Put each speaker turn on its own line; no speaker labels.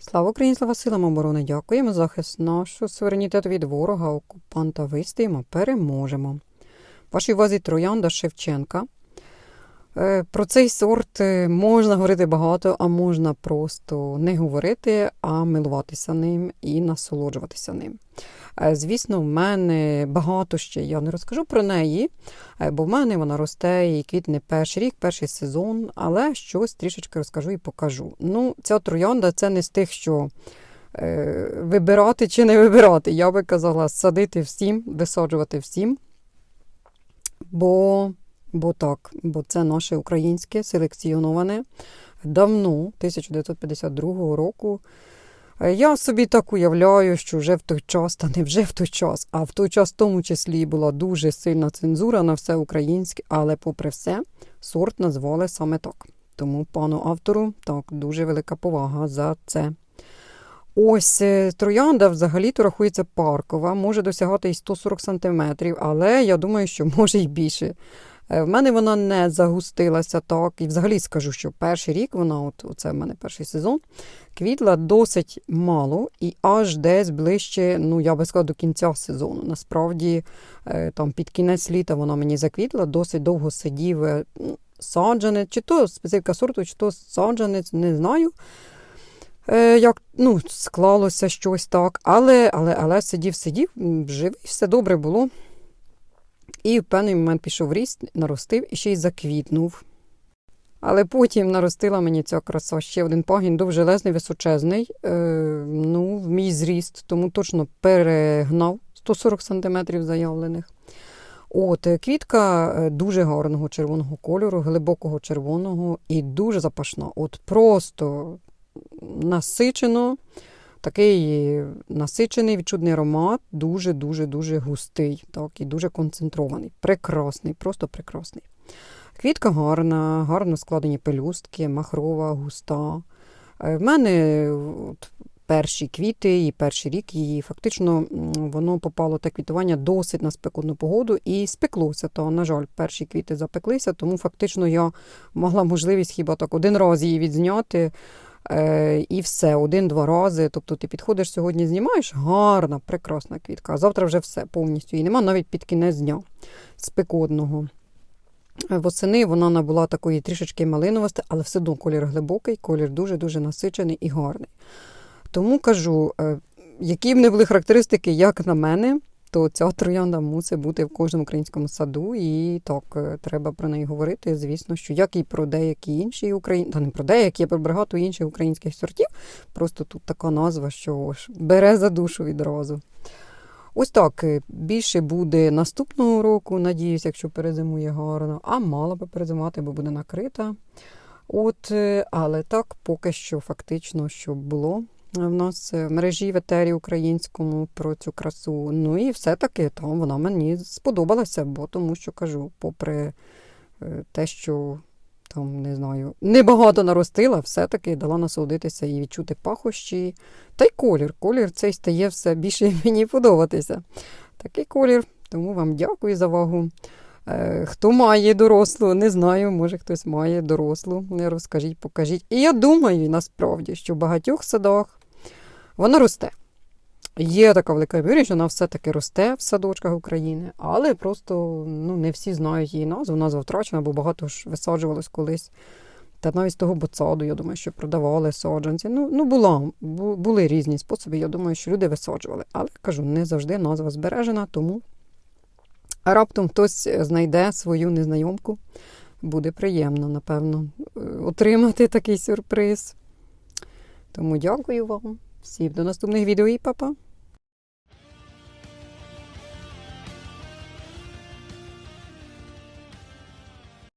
Слава Україні, слава силам оборони! Дякуємо захист нашого суверенітету від ворога, окупанта вистоїмо, переможемо. Вашій увазі троянда Шевченка. Е, Про цей сорт е, можна говорити багато, а можна просто не говорити, а милуватися ним і насолоджуватися ним. Е, Звісно, в мене багато ще я не розкажу про неї, е, бо в мене вона росте і квітне перший рік, перший сезон, але щось трішечки розкажу і покажу. Ну, ця троянда це не з тих, що е, вибирати чи не вибирати. Я би казала, садити всім, висаджувати всім. Бо, бо так, бо це наше українське селекціоноване давно, 1952 року. Я собі так уявляю, що вже в той час, та не вже в той час, а в той час в тому числі була дуже сильна цензура на все українське, але попри все, сорт назвали саме так. Тому пану автору так дуже велика повага за це. Ось е, троянда взагалі-то рахується паркова, може досягати і 140 см, але я думаю, що може й більше. Е, В мене вона не загустилася так. І взагалі скажу, що перший рік вона, от оце в мене перший сезон, квітла досить мало і аж десь ближче, ну я би сказала, до кінця сезону. Насправді, е, там під кінець літа вона мені заквітла, досить довго сидів е, ну, саджанець, чи то специфіка сорту, чи то саджанець, не знаю. Як ну, склалося щось так, але, але, але сидів, сидів, живий, все добре було. І в певний момент пішов ріст, наростив і ще й заквітнув. Але потім наростила мені ця краса ще один пагін, довжелезний, височезний. Е, ну, в мій зріст, тому точно перегнав 140 см заявлених. От, е, квітка е, дуже гарного червоного кольору, глибокого червоного і дуже запашна. От просто насичено, такий насичений відчутний аромат, дуже-дуже дуже густий, так, і дуже концентрований. Прекрасний, просто прекрасний. Квітка гарна, гарно складені пелюстки, махрова, густа. Е, В мене от, перші квіти і перший рік її фактично воно попало те квітування досить на спекотну погоду і спеклося. То, на жаль, перші квіти запеклися, тому фактично я мала можливість хіба так один раз її відзняти. Е, і все, один-два рази. Тобто ти підходиш сьогодні, знімаєш, гарна, прекрасна квітка. А завтра вже все повністю. І нема навіть під кінець дня спекотного. Е, Восени вона набула такої трішечки малиновості, але все одно колір глибокий, колір дуже-дуже насичений і гарний. Тому кажу, е, які б не були характеристики, як на мене, то ця троянда мусить бути в кожному українському саду, і так, е, треба про неї говорити. Звісно, що як і про деякі інші українські, та не про деякі, а про багато інших українських сортів. Просто тут така назва, що ж бере за душу відразу. Ось так е, більше буде наступного року, надіюсь, якщо перезимує гарно, а мала би перезимувати, бо буде накрита. От, е, але так, поки що фактично, що було в нас в мережі в етері українському про цю красу. Ну і все-таки там вона мені сподобалася, бо тому що кажу, попри е, те, що там не знаю, небагато наростила, все-таки дала насолодитися і відчути пахощі. Та й колір. Колір цей стає все більше мені подобатися. Такий колір. Тому вам дякую за увагу. Е, Хто має дорослу, не знаю, може хтось має дорослу. Не розкажіть, покажіть. І я думаю, насправді, що в багатьох садах вона росте. Є така велика ймовірність, що вона все-таки росте в садочках України, але просто ну, не всі знають її назву. Назва втрачена, бо багато ж висаджувалось колись. Та навіть з того боцаду, я думаю, що продавали саджанці. Ну, ну була, були різні способи. Я думаю, що люди висаджували. Але кажу, не завжди назва збережена, тому раптом хтось знайде свою незнайомку. Буде приємно, напевно, е, отримати такий сюрприз. Тому дякую вам. Всім до наступних відео і па-па!